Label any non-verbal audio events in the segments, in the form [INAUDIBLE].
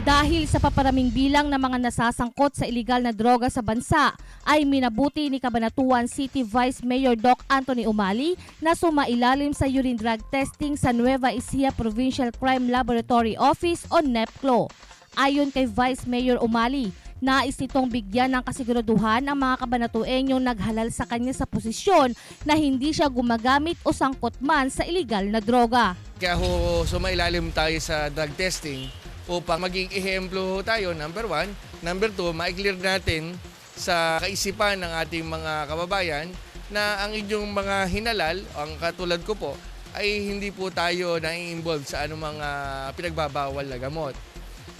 Dahil sa paparaming bilang ng mga nasasangkot sa iligal na droga sa bansa, ay minabuti ni Cabanatuan City Vice Mayor Doc Anthony Umali na sumailalim sa urine drug testing sa Nueva Ecija Provincial Crime Laboratory Office o NEPCLO. Ayon kay Vice Mayor Umali, nais nitong bigyan ng kasiguraduhan ang mga kabanatuenyong naghalal sa kanya sa posisyon na hindi siya gumagamit o sangkot man sa iligal na droga. Kaya ho, sumailalim tayo sa drug testing upang maging ehemplo tayo, number one. Number two, ma-clear natin sa kaisipan ng ating mga kababayan na ang inyong mga hinalal, ang katulad ko po, ay hindi po tayo na-involve sa anumang mga pinagbabawal na gamot.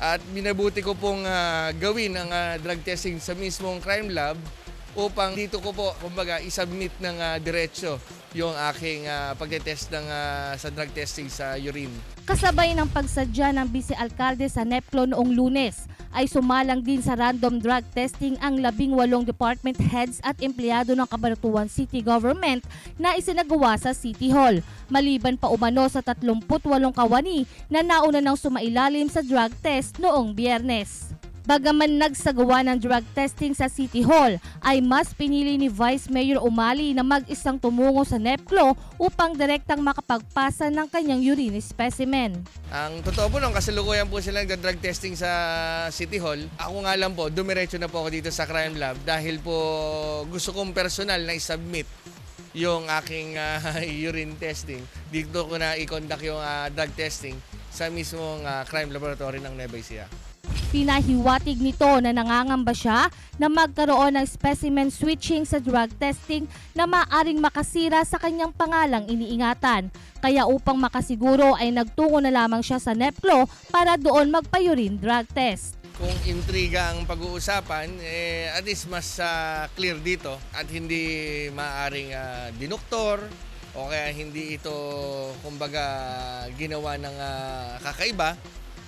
At binabuti ko pong ah, gawin ang ah, drug testing sa mismong crime lab upang dito ko po, kumbaga, isubmit ng ah, diretsyo yung aking ah, pagtetest ng, ah, sa drug testing sa urine. Kasabay ng pagsadya ng vice-alkalde sa NEPCLO noong lunes, ay sumalang din sa random drug testing ang labing walong department heads at empleyado ng Cabanatuan City Government na isinagawa sa City Hall. Maliban pa umano sa 38 kawani na nauna ng sumailalim sa drug test noong biyernes. Bagaman nagsagawa ng drug testing sa City Hall, ay mas pinili ni Vice Mayor Umali na mag-isang tumungo sa NEPCLO upang direktang makapagpasa ng kanyang urine specimen. Ang totoo po nung kasalukuyan po sila nagda-drug testing sa City Hall, ako nga lang po, dumiretso na po ako dito sa crime lab dahil po gusto kong personal na i-submit yung aking ah, [LAUGHS] urine testing. Dito ko na i-conduct yung ah, drug testing sa mismong ah, crime laboratory ng Nueva Ecija. Pinahiwatig nito na nangangamba siya na magkaroon ng specimen switching sa drug testing na maaring makasira sa kanyang pangalang iniingatan. Kaya upang makasiguro ay nagtungo na lamang siya sa NEPCLO para doon magpa-urine drug test. Kung intriga ang pag-uusapan, eh, at least mas ah, clear dito at hindi maaring ah, dinuktor o kaya hindi ito kumbaga ginawa ng ah, kakaiba.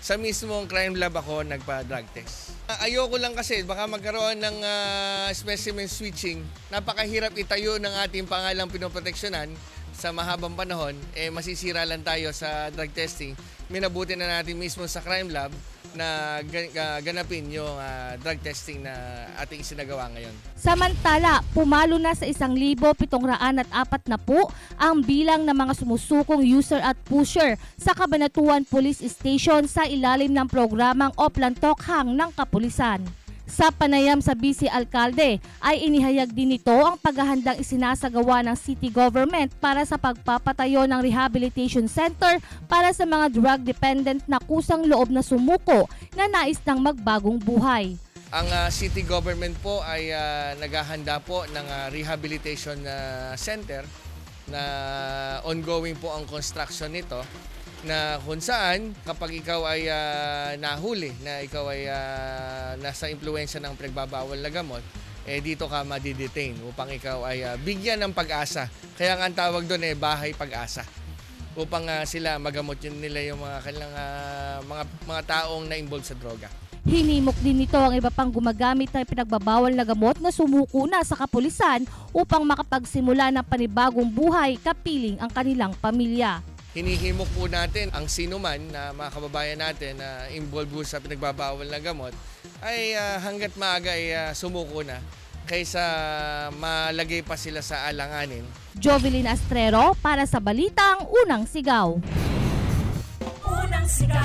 Sa mismong crime lab ako nagpa-drug test. Ah, Ayoko lang kasi baka magkaroon ng ah, specimen switching. Napakahirap itayo ng ating pangalang pinoproteksyonan sa mahabang panahon, eh masisira lang tayo sa drug testing. Minabuti na natin mismo sa crime lab na gan- ganapin yung ah, drug testing na ating isinagawa ngayon. Samantala, pumalo na sa 1,740 na po ang bilang ng mga sumusukong user at pusher sa Cabanatuan Police Station sa ilalim ng programang Oplantokhang ng Kapulisan. Sa panayam sa BC Alkalde ay inihayag din nito ang paghahandang isinasagawa ng city government para sa pagpapatayo ng rehabilitation center para sa mga drug dependent na kusang loob na sumuko na nais ng magbagong buhay. Ang ah, city government po ay ah, naghahanda po ng ah, rehabilitation ah, center na ongoing po ang construction nito na kung saan kapag ikaw ay ah, nahuli na ikaw ay ah, nasa impluensya ng pinagbabawal na gamot eh dito ka madidetain upang ikaw ay ah, bigyan ng pag-asa. Kaya nga ang tawag doon eh bahay pag-asa upang ah, sila magamot yun nila yung mga kanilang ah, mga mga taong na involved sa droga. Hinimok din nito ang iba pang gumagamit ng pinagbabawal na gamot na sumuko na sa kapulisan upang makapagsimula ng panibagong buhay kapiling ang kanilang pamilya. Hinihimok po natin ang sino man na mga kababayan natin na involved po sa pinagbabawal na gamot ay ah, hanggat maaga ay ah, sumuko na kaysa malagay pa sila sa alanganin. Jovelyn Astrero para sa Balitang Unang Sigaw. Unang sigaw.